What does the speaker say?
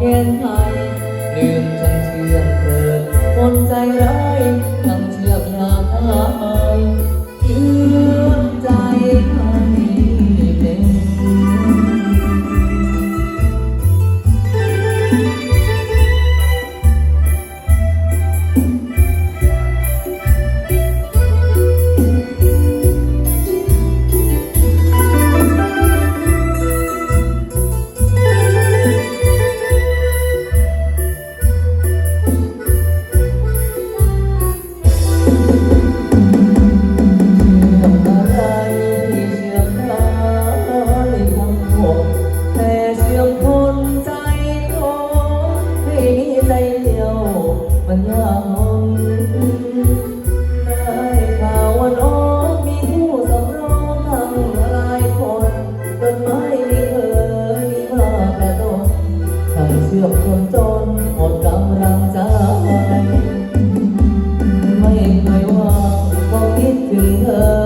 แก้นไทยลืมฉันเชื่อเธอคนใจร้ายทำเชื่อมยามอาย ปัญยาอ่อนได้ข่าวว่าน้องมีผู้สำรองทั้งหลายคนต้นไม้ที่เธอมีมากระดกทั้งเชื่อมคนจนหมดกำลังใจไม่เคยว่างก็คิดถึงเธอ